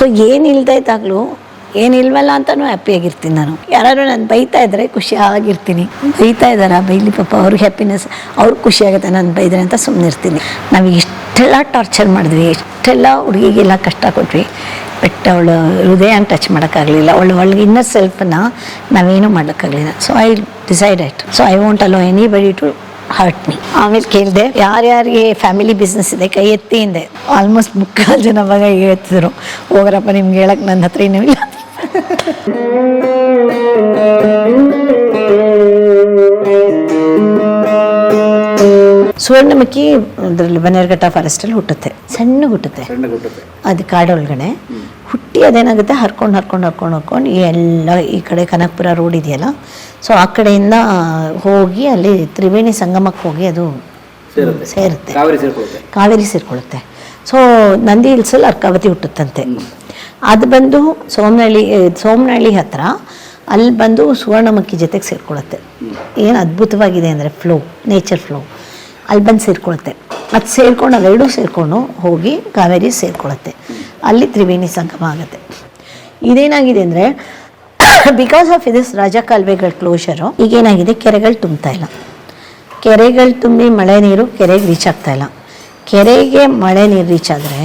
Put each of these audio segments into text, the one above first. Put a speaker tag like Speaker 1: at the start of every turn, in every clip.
Speaker 1: So ಏನಿಲ್ಲದೆ ಇದ್ದಾಗಲೂ ಏನಿಲ್ವಲ್ಲ ಅಂತಲೂ ಹ್ಯಾಪಿಯಾಗಿರ್ತೀನಿ ನಾನು. ಯಾರು ನಾನು ಬೈತಾ ಇದ್ದರೆ ಖುಷಿಯಾಗಿರ್ತೀನಿ ಬೈತಾ ಇದ್ದಾರಾ? ಬೈಲಿ ಪಾಪ ಅವ್ರಿಗೆ ಹ್ಯಾಪಿನೆಸ್ ಅವ್ರಿಗೆ ಖುಷಿಯಾಗುತ್ತೆ ನಾನು ಬೈದ್ರೆ ಅಂತ ಸುಮ್ಮನೆ ಇರ್ತೀನಿ. ನಾವು ಇಷ್ಟೆಲ್ಲ ಟಾರ್ಚರ್ ಮಾಡಿದ್ವಿ, ಇಷ್ಟೆಲ್ಲ ಹುಡುಗಿಗೆಲ್ಲ ಕಷ್ಟ ಕೊಟ್ವಿ. ಬಟ್ ಅವಳು ಹೃದಯ ಟಚ್ ಮಾಡೋಕ್ಕಾಗಲಿಲ್ಲ. ಅವಳು ಒಳಗೆ ಇನ್ನರ್ ಸೆಲ್ಫನ್ನು ನಾವೇನು ಮಾಡೋಕ್ಕಾಗಲಿಲ್ಲ so I decide it so I want allow anybody to hurt me ಆಮೇಲೆ ಕೇಳಿದೆ, ಯಾರ್ಯಾರಿಗೆ ಫ್ಯಾಮಿಲಿ ಬಿಸ್ನೆಸ್ ಇದೆ, ಕೈ ಎತ್ತಿ ಹಿಂದೆ. ಆಲ್ಮೋಸ್ಟ್ ಮುಕ್ಕಾಲು ಜನ ಅವಾಗ ಎತ್ತಿದ್ರು. ಹೋಗ್ರಪ್ಪ, ನಿಮ್ಗೆ ಹೇಳಕ್ಕೆ ನನ್ನ ಹತ್ರ ಏನೂ ಇಲ್ಲ. ಸುವರ್ಣಮುಖಿ ಅದರಲ್ಲಿ ಬನ್ನೇರ್ಘಟ್ಟ ಫಾರೆಸ್ಟಲ್ಲಿ ಹುಟ್ಟುತ್ತೆ. ಸಣ್ಣ ಹುಟ್ಟುತ್ತೆ.
Speaker 2: ಸಣ್ಣ ಹುಟ್ಟುತ್ತೆ.
Speaker 1: ಅದು ಕಾಡೊಳಗಡೆ. ಹುಟ್ಟಿ ಅದೇನಾಗುತ್ತೆ? ಹರ್ಕೊಂಡು ಹರ್ಕೊಂಡು ಹರ್ಕೊಂಡು ಹರ್ಕೊಂಡು ಈ ಎಲ್ಲ ಈ ಕಡೆ ಕನಕಪುರ ರೋಡ್ ಇದೆಯಲ್ಲ? ಸೊ ಆ ಕಡೆಯಿಂದ ಹೋಗಿ ಅಲ್ಲಿ ತ್ರಿವೇಣಿ ಸಂಗಮಕ್ಕೆ ಹೋಗಿ ಅದು
Speaker 2: ಸೇರುತ್ತೆ. ಕಾವೇರಿ ಸೇರ್ಕೊಳ್ಳುತ್ತೆ.
Speaker 1: ಸೊ ನಂದಿ ಹಿಲ್ಸಲ್ಲಿ ಅರ್ಕಾವತಿ ಹುಟ್ಟುತ್ತಂತೆ. ಅದು ಬಂದು ಸೋಮನಹಳ್ಳಿ ಸೋಮನಹಳ್ಳಿ ಹತ್ರ ಅಲ್ಲಿ ಬಂದು ಸುವರ್ಣಮುಖಿ ಜೊತೆಗೆ ಸೇರ್ಕೊಳ್ಳುತ್ತೆ. ಏನು ಅದ್ಭುತವಾಗಿದೆ ಅಂದರೆ ಫ್ಲೋ ನೇಚರ್ ಫ್ಲೋ ಅಲ್ಲಿ ಬಂದು ಸೇರ್ಕೊಳ್ಳುತ್ತೆ. ಅದು ಸೇರ್ಕೊಂಡು ಅವೆರಡೂ ಸೇರಿಕೊಂಡು ಹೋಗಿ ಕಾವೇರಿ ಸೇರ್ಕೊಳ್ಳುತ್ತೆ. ಅಲ್ಲಿ ತ್ರಿವೇಣಿ ಸಂಗಮ ಆಗುತ್ತೆ. ಇದೇನಾಗಿದೆ ಅಂದರೆ ಬಿಕಾಸ್ ಆಫ್ ಇದಿಸ್ ರಾಜ ಕಾಲುವೆಗಳ ಕ್ಲೋಷರು ಈಗೇನಾಗಿದೆ? ಕೆರೆಗಳು ತುಂಬ್ತಾ ಇಲ್ಲ. ಕೆರೆಗಳು ತುಂಬಿ ಮಳೆ ನೀರು ಕೆರೆಗೆ ರೀಚ್ ಆಗ್ತಾ ಇಲ್ಲ. ಕೆರೆಗೆ ಮಳೆ ನೀರು ರೀಚ್ ಆದರೆ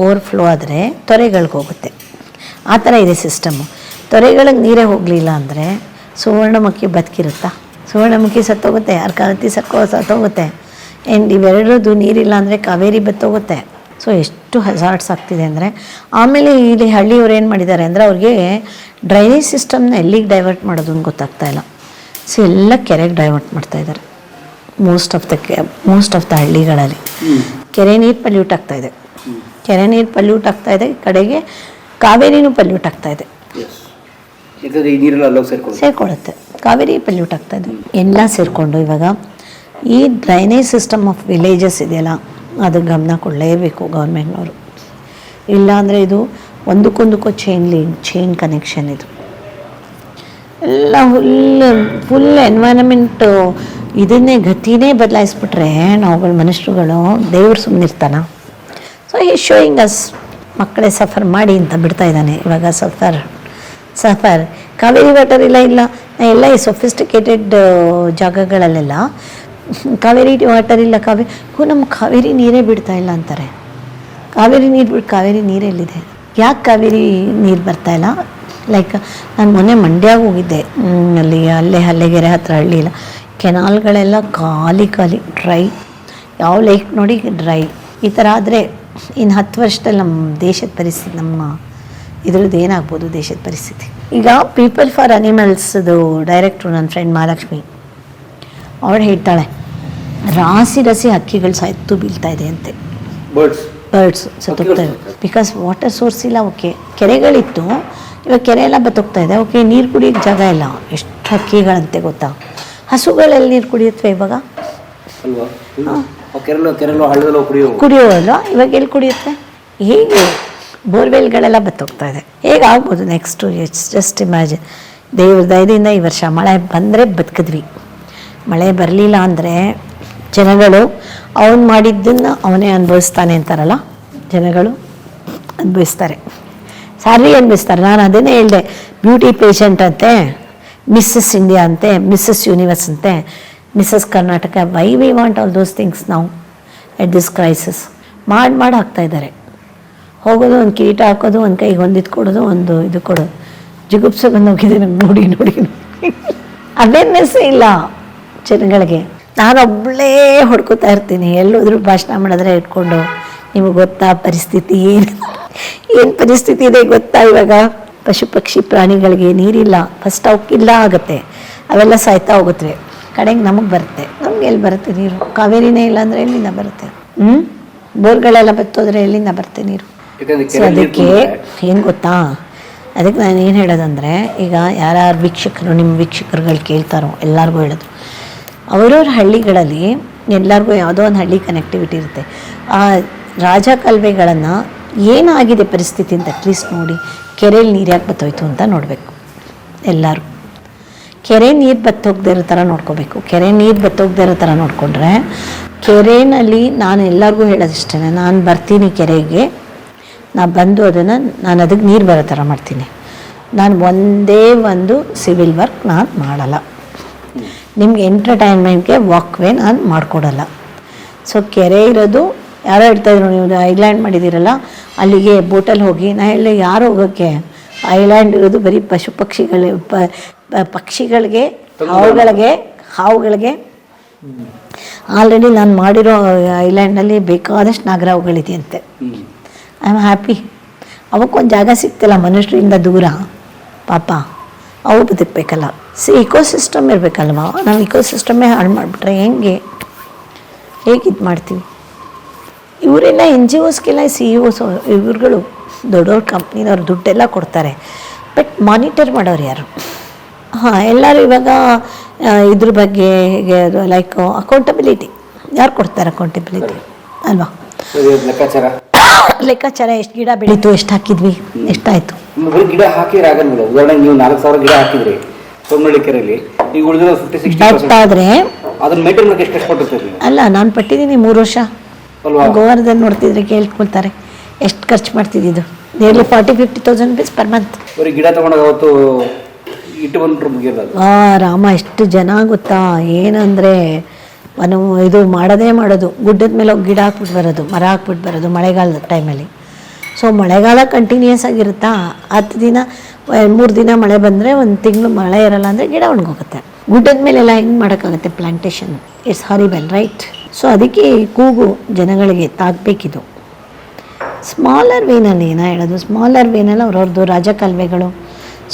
Speaker 1: ಓವರ್ಫ್ಲೋ ಆದರೆ ತೊರೆಗಳಿಗೆ ಹೋಗುತ್ತೆ. ಆ ಥರ ಇದೆ ಸಿಸ್ಟಮು ತೊರೆಗಳಿಗೆ ನೀರೇ ಹೋಗಲಿಲ್ಲ ಅಂದರೆ ಸುವರ್ಣಮುಖಿ ಬದುಕಿರುತ್ತಾ? ಸುವರ್ಣಮುಖಿ ಸತ್ತೋಗುತ್ತೆ ಅರ್ಕಾವತಿ ಸಕ್ಕೋ ಸತ್ತೋಗುತ್ತೆ. ಆ್ಯಂಡ್ ಇವೆರಡರದ್ದು ನೀರಿಲ್ಲ ಅಂದರೆ ಕಾವೇರಿ ಬತ್ತೋಗುತ್ತೆ. ಸೊ ಎಷ್ಟು ಹೆಸಾರ್ಟ್ಸ್ ಆಗ್ತಿದೆ ಅಂದರೆ ಆಮೇಲೆ ಇಲ್ಲಿ ಹಳ್ಳಿಯವ್ರು ಏನು ಮಾಡಿದ್ದಾರೆ ಅಂದರೆ ಅವ್ರಿಗೆ ಡ್ರೈನೇಜ್ ಸಿಸ್ಟಮ್ನ ಎಲ್ಲಿಗೆ ಡೈವರ್ಟ್ ಮಾಡೋದು ಅಂತ ಗೊತ್ತಾಗ್ತಾ ಇಲ್ಲ. ಸೊ ಎಲ್ಲ ಕೆರೆಗೆ ಡೈವರ್ಟ್ ಮಾಡ್ತಾ ಇದ್ದಾರೆ most of the most of the ಹಳ್ಳಿಗಳಲ್ಲಿ. ಕೆರೆ ನೀರು ಪಲ್ಯೂಟ್ ಆಗ್ತಾ ಇದೆ. ಕೆರೆ ನೀರು ಪಲ್ಯೂಟ್ ಆಗ್ತಾ ಇದೆ. ಕಡೆಗೆ ಕಾವೇರಿನೂ ಪಲ್ಯೂಟ್ ಆಗ್ತಾ ಇದೆ.
Speaker 2: ಸೇರ್ಕೊಳ್ಳುತ್ತೆ.
Speaker 1: ಕಾವೇರಿ ಪಲ್ಯೂಟ್ ಆಗ್ತಾ ಇದೆ. ಎಲ್ಲ ಸೇರಿಕೊಂಡು ಇವಾಗ ಈ ಡ್ರೈನೇಜ್ ಸಿಸ್ಟಮ್ ಆಫ್ ವಿಲೇಜಸ್ ಇದೆಯಲ್ಲ, ಅದು ಗಮನ ಕೊಡಲೇಬೇಕು ಗೌರ್ಮೆಂಟ್ನವರು. ಇಲ್ಲಾಂದರೆ ಇದು ಒಂದಕ್ಕೊಂದಕ್ಕೂ ಚೈನ್ ಲಿಂಕ್ ಚೈನ್ ಕನೆಕ್ಷನ್ ಇದು. ಎಲ್ಲ ಫುಲ್ ಫುಲ್ ಎನ್ವೈರನ್ಮೆಂಟ್ ಇದನ್ನೇ ಗತಿನೇ ಬದಲಾಯಿಸ್ಬಿಟ್ರೆ ನಾವುಗಳು ಮನುಷ್ಯರುಗಳು ದೇವ್ರು ಸುಮ್ಮನಿರ್ತಾನ ಸೊ ಈ ಶೋಯಿಂಗ್ ಅಸ್ ಮಕ್ಕಳೇ ಸಫರ್ ಮಾಡಿ ಅಂತ ಬಿಡ್ತಾ ಇದ್ದಾನೆ. ಇವಾಗ ಸಫರ್ ಸಫರ್ ಕಾವೇರಿ ವಾಟರ್ ಇಲ್ಲ. ಇಲ್ಲ ಎಲ್ಲ ಈ ಸೊಫಿಸ್ಟಿಕೇಟೆಡ್ ಜಾಗಗಳಲ್ಲೆಲ್ಲ ಕಾವೇರಿ ವಾಟರ್ ಇಲ್ಲ ಕಾವೇರಿ ಹೋ, ನಮ್ಮ ಕಾವೇರಿ ನೀರೇ ಬಿಡ್ತಾ ಇಲ್ಲ ಅಂತಾರೆ. ಕಾವೇರಿ ನೀರು ಬಿಟ್ಟು ಕಾವೇರಿ ನೀರೆಲ್ಲಿದೆ ಯಾಕೆ ಕಾವೇರಿ ನೀರು ಬರ್ತಾ ಇಲ್ಲ? ಲೈಕ್ ನಾನು ಮೊನ್ನೆ ಮಂಡ್ಯಾಗ ಹೋಗಿದ್ದೆ. ಅಲ್ಲಿ, ಅಲ್ಲೇ, ಹಲ್ಲೆಗೆರೆ ಹತ್ರ ಹಳ್ಳಿ ಇಲ್ಲ ಕೆನಾಲ್ಗಳೆಲ್ಲ ಖಾಲಿ ಖಾಲಿ, ಡ್ರೈ. ಯಾವ ಲೈಕ್ ನೋಡಿ ಡ್ರೈ. ಈ ಥರ ಆದರೆ ಇನ್ನು ಹತ್ತು ವರ್ಷದಲ್ಲಿ ನಮ್ಮ ದೇಶದ ಪರಿಸ್ಥಿತಿ, ನಮ್ಮ ಇದ್ರದ್ದು ಏನಾಗ್ಬೋದು ದೇಶದ ಪರಿಸ್ಥಿತಿ? ಈಗ ಪೀಪಲ್ ಫಾರ್ ಅನಿಮಲ್ಸ್ದು ಡೈರೆಕ್ಟ್ರು ನನ್ನ ಫ್ರೆಂಡ್ ಮಹಾಲಕ್ಷ್ಮಿ ಅವಳು ಹೇಳ್ತಾಳೆ ರಾಸಿ ರಾಸಿ ಹಕ್ಕಿಗಳು ಸತ್ತು ಬೀಳ್ತಾ ಇದೆ ಅಂತೆ.
Speaker 2: ಬರ್ಡ್ಸ್
Speaker 1: ಬರ್ಡ್ಸ್ ಇದೆ. ಬಿಕಾಸ್ ವಾಟರ್ ಸೋರ್ಸ್ ಇಲ್ಲ ಓಕೆ. ಕೆರೆಗಳಿತ್ತು ಇವಾಗ ಕೆರೆ ಎಲ್ಲ ಬತ್ತೋಗ್ತಾ ಇದೆ. ಓಕೆ ನೀರು ಕುಡಿಯೋಕ್ಕೆ ಜಾಗ ಇಲ್ಲ. ಎಷ್ಟು ಹಕ್ಕಿಗಳಂತೆ ಗೊತ್ತಾ? ಹಸುಗಳೆಲ್ಲಿ ನೀರು ಕುಡಿಯುತ್ತವೆ ಇವಾಗ? ಕುಡಿಯೋಲ್ಲ ಇವಾಗ ಎಲ್ಲಿ ಕುಡಿಯುತ್ತೆ? ಹೇಗೆ? ಬೋರ್ವೆಲ್ಗಳೆಲ್ಲ ಬತ್ತೋಗ್ತಾ ಇದೆ. ಹೇಗೆ ಆಗ್ಬೋದು ನೆಕ್ಸ್ಟು ಇಟ್ಸ್ ಜಸ್ಟ್ ಇಮ್ಯಾಜಿನ್ ದೇವ್ರ ದಯದಿಂದ ಈ ವರ್ಷ ಮಳೆ ಬಂದರೆ ಬದುಕಿದ್ವಿ. ಮಳೆ ಬರಲಿಲ್ಲ ಅಂದರೆ ಜನಗಳು ಅವನು ಮಾಡಿದ್ದನ್ನು ಅವನೇ ಅನುಭವಿಸ್ತಾನೆ ಅಂತಾರಲ್ಲ? ಜನಗಳು ಅನುಭವಿಸ್ತಾರೆ. ಸಾರಿ ಅನುಭವಿಸ್ತಾರೆ? ನಾನು ಅದನ್ನೇ ಹೇಳಿದೆ. ಬ್ಯೂಟಿ ಪೇಷಂಟ್ ಅಂತೆ, ಮಿಸ್ಸಸ್ ಇಂಡಿಯಾ ಅಂತೆ, ಮಿಸ್ಸಸ್ ಯೂನಿವರ್ಸ್ ಅಂತೆ, Mrs Karnataka why we want all those things ನಾವು ಎಟ್ ದಿಸ್ ಕ್ರೈಸಿಸ್ ಮಾಡಿ ಮಾಡಿ ಹಾಕ್ತಾ ಇದ್ದಾರೆ. ಹೋಗೋದು, ಒಂದು ಕೀಟ ಹಾಕೋದು, ಒಂದು ಕೈಗೆ ಹೊಂದಿದ್ದು ಕೊಡೋದು, ಒಂದು ಇದು ಕೊಡೋದು. ಜಿಗುಪ್ಸೆ ಬಂದು ಹೋಗಿದೆ ನೋಡಿ ನೋಡಿ. ಅವೇರ್ನೆಸ್ ಇಲ್ಲ ಜನಗಳಿಗೆ. ನಾನೊಬ್ಬಳೇ ಹೊಡ್ಕೋತಾ ಇರ್ತೀನಿ. ಎಲ್ಲೋದ್ರೂ ಭಾಷಣ ಮಾಡಿದ್ರೆ ಇಟ್ಕೊಂಡು ನಿಮಗೆ ಗೊತ್ತಾ ಪರಿಸ್ಥಿತಿ ಏನು? ಏನು ಪರಿಸ್ಥಿತಿ ಇದೆ ಗೊತ್ತಾ ಇವಾಗ? ಪಶು ಪಕ್ಷಿ ಪ್ರಾಣಿಗಳಿಗೆ ನೀರಿಲ್ಲ. ಫಸ್ಟ್ ಅವಕ್ಕಿಲ್ಲ ಆಗುತ್ತೆ. ಅವೆಲ್ಲ ಸಾಯ್ತಾ ಹೋಗುತ್ತವೆ ಕಡೆಗೆ ನಮಗೆ ಬರುತ್ತೆ. ನಮ್ಗೆ ಎಲ್ಲಿ ಬರುತ್ತೆ ನೀರು? ಕಾವೇರಿನೇ ಇಲ್ಲ ಅಂದರೆ ಎಲ್ಲಿಂದ ಬರುತ್ತೆ? ಹ್ಞೂ ಬೋರ್ಗಳೆಲ್ಲ ಬತ್ತೋದ್ರೆ ಎಲ್ಲಿಂದ ಬರುತ್ತೆ ನೀರು? ಸೊ ಅದಕ್ಕೆ ಏನು ಗೊತ್ತಾ? ಅದಕ್ಕೆ ನಾನು ಏನು ಹೇಳೋದಂದರೆ ಈಗ ಯಾರ್ಯಾರು ವೀಕ್ಷಕರು ನಿಮ್ಮ ವೀಕ್ಷಕರುಗಳು ಕೇಳ್ತಾರೋ ಎಲ್ಲರಿಗೂ ಹೇಳೋದು. ಅವರವ್ರ ಹಳ್ಳಿಗಳಲ್ಲಿ ಎಲ್ಲರಿಗೂ ಯಾವುದೋ ಒಂದು ಹಳ್ಳಿ ಕನೆಕ್ಟಿವಿಟಿ ಇರುತ್ತೆ. ಆ ರಾಜ ಕಾಲುವೆಗಳನ್ನು ಏನಾಗಿದೆ ಪರಿಸ್ಥಿತಿ ಅಂತ ಅಟ್ಲೀಸ್ಟ್ ನೋಡಿ ಕೆರೆಯಲ್ಲಿ ನೀರು ಯಾಕೆ ಬತ್ತೋಯ್ತು ಅಂತ ನೋಡಬೇಕು ಎಲ್ಲರೂ. ಕೆರೆ ನೀರು ಬತ್ತೋಗದೇ ಇರೋ ಥರ ನೋಡ್ಕೋಬೇಕು. ಕೆರೆ ನೀರು ಬತ್ತೋಗದೇ ಇರೋ ಥರ ನೋಡಿಕೊಂಡ್ರೆ ಕೆರೆನಲ್ಲಿ ನಾನು ಎಲ್ಲರಿಗೂ ಹೇಳೋದಿಷ್ಟೇ ನಾನು ಬರ್ತೀನಿ ಕೆರೆಗೆ ನಾನು ಬಂದು ಅದನ್ನು ನಾನು ಅದಕ್ಕೆ ನೀರು ಬರೋ ಥರ ಮಾಡ್ತೀನಿ. ನಾನು ಒಂದೇ ಒಂದು ಸಿವಿಲ್ ವರ್ಕ್ ನಾನು ಮಾಡಲ್ಲ. ನಿಮ್ಗೆ ಎಂಟರ್ಟೈನ್ಮೆಂಟ್ಗೆ ವಾಕ್ವೇ ನಾನು ಮಾಡಿಕೊಡಲ್ಲ. ಸೊ ಕೆರೆ ಇರೋದು ಯಾರೋ ಇರ್ತಾಯಿದ್ರು ನೀವು ಐಲ್ಯಾಂಡ್ ಮಾಡಿದ್ದೀರಲ್ಲ ಅಲ್ಲಿಗೆ ಬೋಟಲ್ಲಿ ಹೋಗಿ ನಾ ಹೇಳಿ ಯಾರು ಹೋಗೋಕ್ಕೆ? ಐಲ್ಯಾಂಡ್ ಇರೋದು ಬರೀ ಪಶು ಪಕ್ಷಿಗಳ ಪಕ್ಷಿಗಳಿಗೆ ಹಾವುಗಳಿಗೆ ಹಾವುಗಳಿಗೆ. ಆಲ್ರೆಡಿ ನಾನು ಮಾಡಿರೋ ಐಲ್ಯಾಂಡ್ನಲ್ಲಿ ಬೇಕಾದಷ್ಟು ನಾಗರಾವುಗಳಿದೆಯಂತೆ. ಐ ಆಮ್ ಹ್ಯಾಪಿ ಅವಕ್ಕೊಂದು ಜಾಗ ಸಿಗ್ತಿಲ್ಲ ಮನುಷ್ಯರಿಂದ ದೂರ? ಪಾಪ. ಅವು ಬದುಕಬೇಕಲ್ಲ ಸಿ ಇಕೋಸಿಸ್ಟಮ್ ಇರಬೇಕಲ್ವ? ನಾವು ಇಕೋಸಿಸ್ಟಮೇ ಹಾಳು ಮಾಡಿಬಿಟ್ರೆ ಹೆಂಗೆ? ಹೇಗೆ ಇದು ಮಾಡ್ತೀವಿ? ಇವರೆಲ್ಲ ಎನ್ ಜಿ ಓಸ್ಗೆಲ್ಲ ಸಿ ಇ ಒಸ್ ಇವ್ರುಗಳು ದೊಡ್ಡವ್ರ ಕಂಪ್ನಿನವ್ರು ದುಡ್ಡೆಲ್ಲ ಕೊಡ್ತಾರೆ. ಬಟ್ ಮಾನಿಟರ್ ಮಾಡೋರು ಯಾರು? ಹಾಂ ಎಲ್ಲರೂ ಇವಾಗ ಇದ್ರ ಬಗ್ಗೆ ಹೇಗೆ ಅದು ಲೈಕ್ ಅಕೌಂಟಬಿಲಿಟಿ ಯಾರು ಕೊಡ್ತಾರೆ ಅಕೌಂಟಬಿಲಿಟಿ ಅಲ್ವಾ?
Speaker 2: ಲೆಕ್ಕಾಚಾರ.
Speaker 1: ಲೆಕ್ಕಾಚಾರ ಎಷ್ಟು ಗಿಡ ಬೆಳೀತು ಎಷ್ಟು ಹಾಕಿದ್ವಿ ಎಷ್ಟಾಯಿತು
Speaker 2: ಬರೀ ಗಿಡ ಹಾಕಿದ್ರೆ ಆಗಂಗಿಲ್ಲ ಉದಾಹರಣೆಗೆ ನೀವು ನಾಲ್ಕು ಸಾವಿರ ಗಿಡ ಹಾಕಿದ್ರಿ ಸೋಮಳ್ಳಿಕೆರೆಯಲ್ಲಿ ಈಗ ಉಳಿದಿರೋ ಫಿಫ್ಟಿ ಸಿಕ್ಸ್ಟಿ
Speaker 1: ಆದ್ರೆ
Speaker 2: ಅದನ್ನ ಮೇಂಟೈನ್ ಮಾಡಕ್ಕೆ ಎಷ್ಟು ಕೊಟ್ಟಿರ್ತೀರಿ ಕೊಟ್ಟಿರ್ತೀವಿ
Speaker 1: ಅಲ್ಲ ನಾನು ಪಟ್ಟಿದ್ದೀನಿ ಮೂರು ವರ್ಷ. ಗೋವಾರದಲ್ಲಿ ನೋಡ್ತಿದ್ರೆ ಕೇಳ್ಕೊಳ್ತಾರೆ. ಎಷ್ಟು ಖರ್ಚು ಮಾಡ್ತಿದ್ದು nearly forty fifty thousand rupees per month
Speaker 2: ಬರೀ ಗಿಡ ತಗೊಂಡಾಗ ಅವತ್ತು ಇಟ್ಟು ಬಂದ್ರು ಮುಗಿಯೋದು
Speaker 1: ಆ ರಾಮ ಎಷ್ಟು ಜನ ಗೊತ್ತಾ? ಏನಂದ್ರೆ ನಾವು ಇದು ಮಾಡೋದೇ ಮಾಡೋದು. ಗುಡ್ಡದ ಮೇಲೆ ಹೋಗಿ ಗಿಡ ಹಾಕ್ಬಿಟ್ಟು ಬರೋದು ಮರ ಹಾಕ್ಬಿಟ್ಟು ಬರೋದು ಮಳೆಗಾಲದ ಟೈಮಲ್ಲಿ ಸೊ ಮಳೆಗಾಲ ಕಂಟಿನ್ಯೂಸ್ ಆಗಿರುತ್ತಾ, ಹತ್ತು ದಿನ ಮೂರು ದಿನ ಮಳೆ ಬಂದರೆ ಒಂದು ತಿಂಗಳು ಮಳೆ ಇರಲ್ಲ ಅಂದರೆ ಗಿಡ ಒಣಗೋಗುತ್ತೆ. ಗುಡ್ಡದ ಮೇಲೆಲ್ಲ ಹೆಂಗೆ ಮಾಡೋಕ್ಕಾಗುತ್ತೆ plantation it's horrible right so ಅದಕ್ಕೆ ಕೂಗು ಜನಗಳಿಗೆ ತಾಗಬೇಕಿದು ಸ್ಮಾಲರ್ ವೇನಲ್ಲಿ ಏನೋ ಹೇಳೋದು. ಸ್ಮಾಲರ್ ವೇನಲ್ಲಿ ಅವ್ರವ್ರದ್ದು ರಾಜಕಾಲುವೆಗಳು.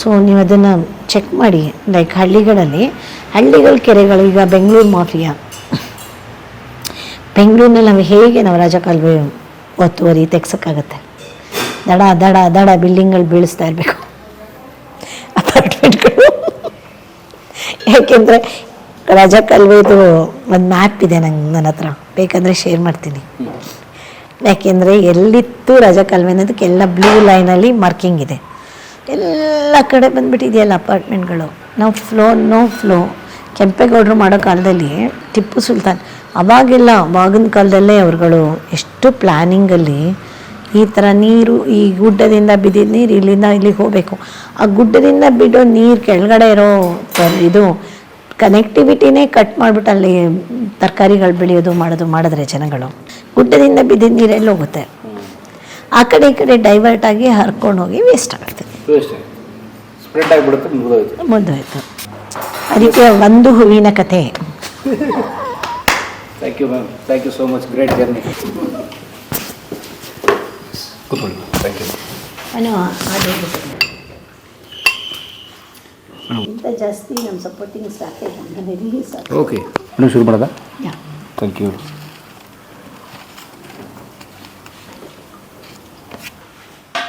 Speaker 1: ಸೊ ನೀವು ಅದನ್ನು ಚೆಕ್ ಮಾಡಿ. ಲೈಕ್ ಹಳ್ಳಿಗಳಲ್ಲಿ, ಹಳ್ಳಿಗಳ ಕೆರೆಗಳು, ಈಗ ಬೆಂಗಳೂರು ಮಾಫಿಯಾ. ಬೆಂಗಳೂರಿನಲ್ಲಿ ನಾವು ಹೇಗೆ ನಾವು ರಾಜಕಾಲುವೆ ಒತ್ತುವರಿ ತೆಗ್ಸೋಕ್ಕಾಗತ್ತೆ? ದಡ ದಡ ದಡ ಬಿಲ್ಡಿಂಗ್ಗಳು ಬೀಳಿಸ್ತಾ ಇರಬೇಕು. ಅಪಾರ್ಟ್ಮೆಂಟ್ಗಳು. ಯಾಕೆಂದರೆ ರಾಜಕಾಲುವೆದು ಒಂದು ಮ್ಯಾಪ್ ಇದೆ ನಂಗೆ, ನನ್ನ ಹತ್ರ. ಬೇಕಂದರೆ ಶೇರ್ ಮಾಡ್ತೀನಿ. ಯಾಕೆಂದರೆ ಎಲ್ಲಿತ್ತು ರಾಜಕಾಲುವೆ ಅನ್ನೋದಕ್ಕೆ ಎಲ್ಲ ಬ್ಲೂ ಲೈನಲ್ಲಿ ಮಾರ್ಕಿಂಗ್ ಇದೆ. ಎಲ್ಲ ಕಡೆ ಬಂದ್ಬಿಟ್ಟಿದೆಯಲ್ಲ ಅಪಾರ್ಟ್ಮೆಂಟ್ಗಳು. ನಾವು ಫ್ಲೋ, ನೋ ಫ್ಲೋ. ಕೆಂಪೇಗೌಡರು ಮಾಡೋ ಕಾಲದಲ್ಲಿ ಟಿಪ್ಪು ಸುಲ್ತಾನ್, ಅವಾಗೆಲ್ಲ, ಅವಾಗಿನ ಕಾಲದಲ್ಲೇ ಅವ್ರುಗಳು ಎಷ್ಟು ಪ್ಲ್ಯಾನಿಂಗಲ್ಲಿ ಈ ಥರ ನೀರು ಈ ಗುಡ್ಡದಿಂದ ಬಿದ್ದಿದ್ದ ನೀರು ಇಲ್ಲಿಂದ ಇಲ್ಲಿಗೆ ಹೋಗಬೇಕು. ಆ ಗುಡ್ಡದಿಂದ ಬಿಡೋ ನೀರು ಕೆಳಗಡೆ ಇರೋ ಇದು ಕನೆಕ್ಟಿವಿಟಿನೇ ಕಟ್ ಮಾಡಿಬಿಟ್ಟು ಅಲ್ಲಿ ತರಕಾರಿಗಳು ಬೆಳೆಯೋದು ಮಾಡೋದು ಮಾಡಿದ್ರೆ ಜನಗಳು. ಗುಡ್ಡದಿಂದ ಬಿದ್ದಿದ್ದ ನೀರು ಎಲ್ಲಿ ಹೋಗುತ್ತೆ? ಆ ಕಡೆ ಈ ಕಡೆ ಡೈವರ್ಟ್ ಆಗಿ ಹರ್ಕೊಂಡು ಹೋಗಿ ವೇಸ್ಟ್ ಆಗುತ್ತೆ.
Speaker 2: ಮುಗಿದೋಯ್ತು.
Speaker 1: ಅದಕ್ಕೆ ಒಂದು ಹೂವಿನ ಕತೆ.
Speaker 2: Thank you ma'am thank you so much great journey ಕೂತ್ಕೊಳ್ಳಿ. ಥ್ಯಾಂಕ್ ಯು
Speaker 1: ಇಂಥ ಜಾಸ್ತಿ ನಮ್ಮ ಸಪೋರ್ಟಿಂಗ್ ಸ್ಟಾಫ್ ಇಲ್ಲ ಸಾಕು
Speaker 2: ಓಕೆ ಮೇಡಮ್ ಶುರು ಮಾಡೋದಾ?
Speaker 1: Yeah.
Speaker 2: Thank you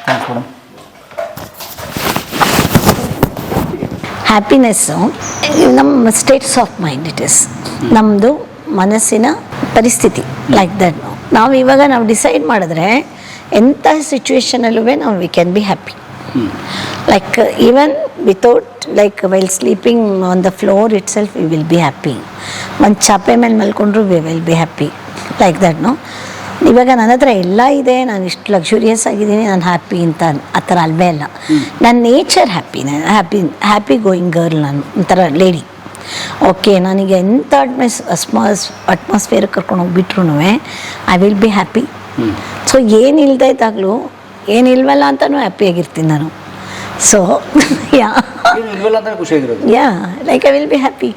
Speaker 2: thanks madam
Speaker 1: happiness ನಮ್ಮ states of mind it is ನಮ್ಮದು ಮನಸ್ಸಿನ ಪರಿಸ್ಥಿತಿ ಲೈಕ್ ದಟ್ ನಾವು ಇವಾಗ ನಾವು ಡಿಸೈಡ್ ಮಾಡಿದ್ರೆ ಎಂಥ ಸಿಚುವೇಶನಲ್ಲೂ ನಾವು we can be happy like even without like while sleeping on the floor itself we will be happy ಒಂದು ಚಾಪೆ ಮೇಲೆ ಮಲ್ಕೊಂಡ್ರು we will be happy like that no ಇವಾಗ ನನ್ನ ಹತ್ರ ಎಲ್ಲ ಇದೆ ನಾನು ಇಷ್ಟು ಲಕ್ಸುರಿಯಸ್ ಆಗಿದ್ದೀನಿ ನಾನು ಹ್ಯಾಪಿ ಅಂತ ಆ ಥರ ಅಲ್ವೇ ಅಲ್ಲ. ನನ್ನ ನೇಚರ್ ಹ್ಯಾಪಿ ನಾನು ಹ್ಯಾಪಿ ಹ್ಯಾಪಿ ಗೋಯಿಂಗ್ ಗರ್ಲ್ ನಾನು ಒಂಥರ ಲೇಡಿ ಓಕೆ ನನಗೆ ಎಂಥ ಅಟ್ಮಾಸ್ ಅಸ್ಮಾಸ್ ಅಟ್ಮಾಸ್ಫಿಯರ್ ಕರ್ಕೊಂಡು ಹೋಗ್ಬಿಟ್ರು I will be happy so ಏನು ಏನಿಲ್ಲದೆ ಇದ್ದಾಗಲೂ ಏನಿಲ್ವಲ್ಲ ಅಂತಲೂ ಹ್ಯಾಪಿಯಾಗಿರ್ತೀನಿ ನಾನು. ಸೊ ಯಾ
Speaker 2: ಇಲ್ವಲ್ಲ
Speaker 1: yeah like I will be happy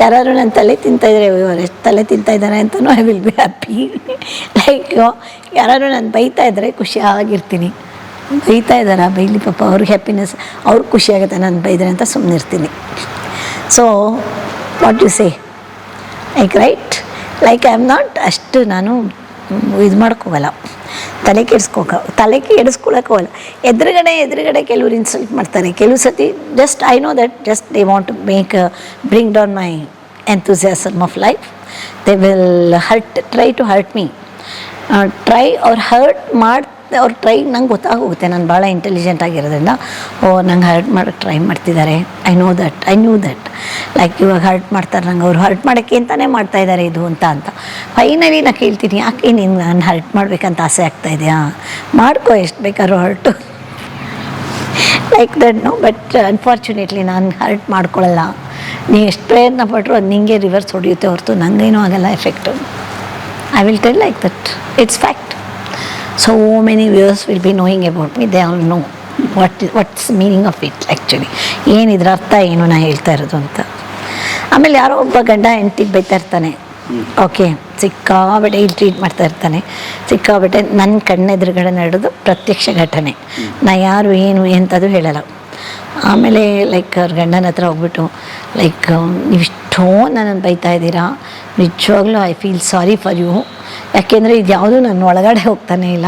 Speaker 1: ಯಾರು ನನ್ನ ತಲೆ ತಿಂತಾಯಿದ್ರೆ ಎಷ್ಟು ತಲೆ ತಿಂತಾಯಿದ್ದಾರೆ ಅಂತಲೂ I will be happy like ಯಾರು ನಾನು ಬೈತಾ ಇದ್ದರೆ ಖುಷಿಯಾಗಿರ್ತೀನಿ ಬೈತಾ ಇದ್ದಾರಾ ಬೈಲಿ ಪಾಪ ಅವ್ರಿಗೆ ಹ್ಯಾಪಿನೆಸ್ ಅವ್ರಿಗೆ ಖುಷಿಯಾಗುತ್ತೆ ನಾನು ಬೈದ್ರೆ ಅಂತ ಸುಮ್ಮನೆ ಇರ್ತೀನಿ. So what you say like right like I am not ಅಷ್ಟು ನಾನು ಇದು ಮಾಡ್ಕೋವಲ್ಲ ತಲೆ ಕೆಡಿಸ್ಕೋಕ ತಲೆ ಕೆಡಿಸ್ಕೊಳಕ್ಕೋಲ್ಲ ಎದುರುಗಡೆ ಎದುರುಗಡೆ ಕೆಲವ್ರು ಇನ್ಸಲ್ಟ್ ಮಾಡ್ತಾರೆ. ಕೆಲವು ಸತಿ just I know that just they want to make bring down my enthusiasm of life they will hurt try to hurt me try ಅವ್ರು ಹರ್ಟ್ ಮಾಡಿ ಅವ್ರು ಟ್ರೈ, ನಂಗೆ ಗೊತ್ತಾಗೋಗುತ್ತೆ. ನಾನು ಭಾಳ ಇಂಟೆಲಿಜೆಂಟ್ ಆಗಿರೋದ್ರಿಂದ. ಓ, ನಂಗೆ ಹರ್ಟ್ ಮಾಡೋಕ್ಕೆ ಟ್ರೈ ಮಾಡ್ತಿದ್ದಾರೆ. I know that I knew that like ಇವಾಗ ಹರ್ಟ್ ಮಾಡ್ತಾರೆ, ನಂಗೆ ಅವ್ರು ಹರ್ಟ್ ಮಾಡೋಕ್ಕೆ ಅಂತಲೇ ಮಾಡ್ತಾ ಇದ್ದಾರೆ ಇದು ಅಂತ ಅಂತ. ಫೈನಲಿ ನಾನು ಕೇಳ್ತೀನಿ, ಯಾಕೆ ನೀನು ನಾನು ಹರ್ಟ್ ಮಾಡ್ಬೇಕಂತ ಆಸೆ ಆಗ್ತಾ ಇದೆಯಾ? ಮಾಡ್ಕೋ, ಎಷ್ಟು ಬೇಕಾದ್ರೂ hurt like that no but unfortunately ನಾನು ಹರ್ಟ್ ಮಾಡ್ಕೊಳ್ಳಲ್ಲ ನೀ ಎಷ್ಟು ಪ್ರಯತ್ನ ಪಟ್ಟರು ಅದು ನಿಂಗೆ ರಿವರ್ಸ್ ಹೊಡೆಯುತ್ತೆ ಹೊರತು ನನಗೇನೂ ಆಗಲ್ಲ effect I will tell like that it's fact so many viewers will be knowing about me they all know what what's meaning of it actually ಏನು ಅರ್ಥ ಏನು ನಾ ಹೇಳ್ತಾ ಇರೋದು ಅಂತ. ಆಮೇಲೆ ಯಾರೋ ಒಬ್ಬ ಗಂಡ ಹೆಂಡ್ತಿಗೆ ಬೈತಾ ಇರ್ತಾನೆ. ಓಕೆ ಸಿಕ್ಕಾಬಟ್ಟೆ ಇಲ್ಲಿ ಟ್ರೀಟ್ ಮಾಡ್ತಾ ಇರ್ತಾನೆ. ಸಿಕ್ಕಾಬಟ್ಟೆ ನನ್ನ ಕಣ್ಣೆದುರುಗಡೆ ನಡೆದು ಪ್ರತ್ಯಕ್ಷ ಘಟನೆ. ನಾ ಯಾರು ಏನು ಎಂಥದ್ದು ಹೇಳಲ್ಲ. ಆಮೇಲೆ ಲೈಕ್ ಅವ್ರ ಗಂಡನ ಹತ್ರ ಹೋಗ್ಬಿಟ್ಟು ಲೈಕ್ ನೀವು ಇಷ್ಟೋ ನನ್ನನ್ನು ಬೈತಾ ಇದ್ದೀರಾ? ನಿಜವಾಗ್ಲೂ I feel sorry for you ಯಾಕೆಂದರೆ ಇದು ಯಾವುದೂ ನನ್ನ ಒಳಗಡೆ ಹೋಗ್ತಾನೆ ಇಲ್ಲ.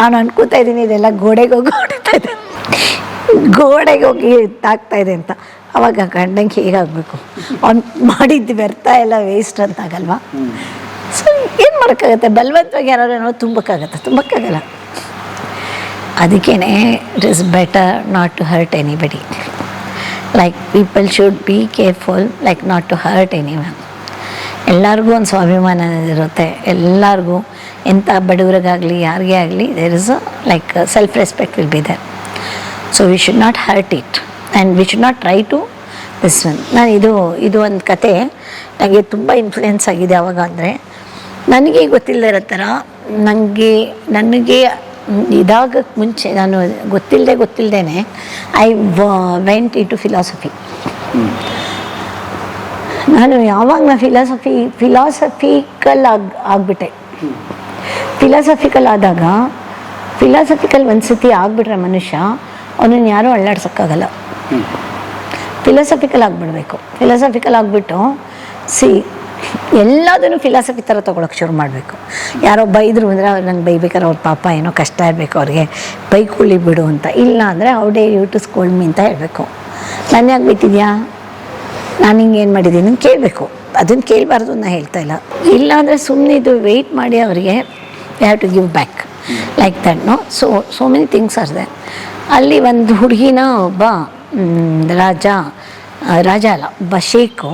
Speaker 1: ನಾನು ಅನ್ಕೋತಾ ಇದ್ದೀನಿ ಇದೆಲ್ಲ ಗೋಡೆಗೆ ಹೋಗಿ ಹೊಡಿತಾ ಇದೆ. ಗೋಡೆಗೆ ಹೋಗಿ ತಾಗ್ತಾ ಇದೆ ಅಂತ. ಅವಾಗ ಗಂಡಂಗೆ ಹೇಗಾಗಬೇಕು? ಅವ್ನು ಮಾಡಿದ್ದು ವ್ಯರ್ಥ ಎಲ್ಲ ವೇಸ್ಟ್ ಅಂತ ಆಗಲ್ವಾ? ಸೊ ಏನು ಮಾಡೋಕ್ಕಾಗತ್ತೆ? ಬಲವಂತವಾಗಿ ಯಾರು ಏನೋ ತುಂಬಕ್ಕಾಗತ್ತೆ? ತುಂಬಕ್ಕಾಗಲ್ಲ. ಅದಕ್ಕೇ it is better not to hurt anybody like people should be careful like not to hurt any ma'am ಎಲ್ಲರಿಗೂ ಒಂದು ಸ್ವಾಭಿಮಾನ ಇರುತ್ತೆ. ಎಲ್ಲರಿಗೂ ಎಂಥ ಬಡವರಿಗಾಗಲಿ, ಯಾರಿಗೇ ಆಗಲಿ there is a like self respect will be there so we should not hurt it and we should not try to this one ನಾನು ಇದು ಇದು ಒಂದು ಕತೆ ನನಗೆ ತುಂಬ ಇನ್ಫ್ಲುಯೆನ್ಸ್ ಆಗಿದೆ ಯಾವಾಗ ಅಂದರೆ, ನನಗೆ ಗೊತ್ತಿಲ್ಲದೆ ಇರೋ ಥರ ನನಗೆ ನನಗೆ ಇದಾಗಕ್ಕೆ ಮುಂಚೆ ನಾನು ಗೊತ್ತಿಲ್ಲದೆ ಗೊತ್ತಿಲ್ಲದೇ I went into philosophy ನಾನು ಯಾವಾಗ ನಾ ಫಿಲಾಸಫಿ ಫಿಲಾಸಫಿಕಲ್ ಆಗಿ, ಆಗಿಬಿಟ್ಟೆ. ಫಿಲಾಸಫಿಕಲ್ ಆದಾಗ ಫಿಲಾಸಫಿಕಲ್ ಒಂದು ಸತಿ ಆಗಿಬಿಟ್ರೆ ಮನುಷ್ಯ, ಅವನನ್ನು ಯಾರೂ ಅಳ್ಳಾಡ್ಸೋಕ್ಕಾಗಲ್ಲ. ಫಿಲಾಸಫಿಕಲ್ ಆಗಿಬಿಡ್ಬೇಕು. ಫಿಲಾಸಫಿಕಲ್ ಆಗಿಬಿಟ್ಟು ಸಿ ಎಲ್ಲದನ್ನು ಫಿಲಾಸಫಿ ಥರ ತೊಗೊಳಕ್ಕೆ ಶುರು ಮಾಡಬೇಕು. ಯಾರೋ ಬೈದರು ಅಂದರೆ ಅವ್ರು ನಂಗೆ ಬೈಬೇಕಾದ್ರೆ ಅವ್ರ ಪಾಪ ಏನೋ ಕಷ್ಟ ಇರಬೇಕು, ಅವ್ರಿಗೆ ಬೈಕುಳಿ ಬಿಡು ಅಂತ. ಇಲ್ಲ ಅಂದರೆ how dare you to school me ಅಂತ ಹೇಳಬೇಕು. ನಾನು ಯಾಕೆ ಬೈತಿದ್ಯಾ? ನಾನು ಹಿಂಗೆ ಏನು ಮಾಡಿದ್ದೀನಿ ಕೇಳಬೇಕು. ಅದನ್ನು ಕೇಳಬಾರ್ದು ನಾನು ಹೇಳ್ತಾ ಇಲ್ಲ. ಇಲ್ಲ ಅಂದರೆ ಸುಮ್ಮನೆ ಇದು ವೆಯ್ಟ್ ಮಾಡಿ ಅವರಿಗೆ have to give back like that no so so many things are there ಅಲ್ಲಿ ಒಂದು ಹುಡುಗಿನ ಒಬ್ಬ ರಾಜ ರಾಜ ಅಲ್ಲ, ಒಬ್ಬ ಶೇಖು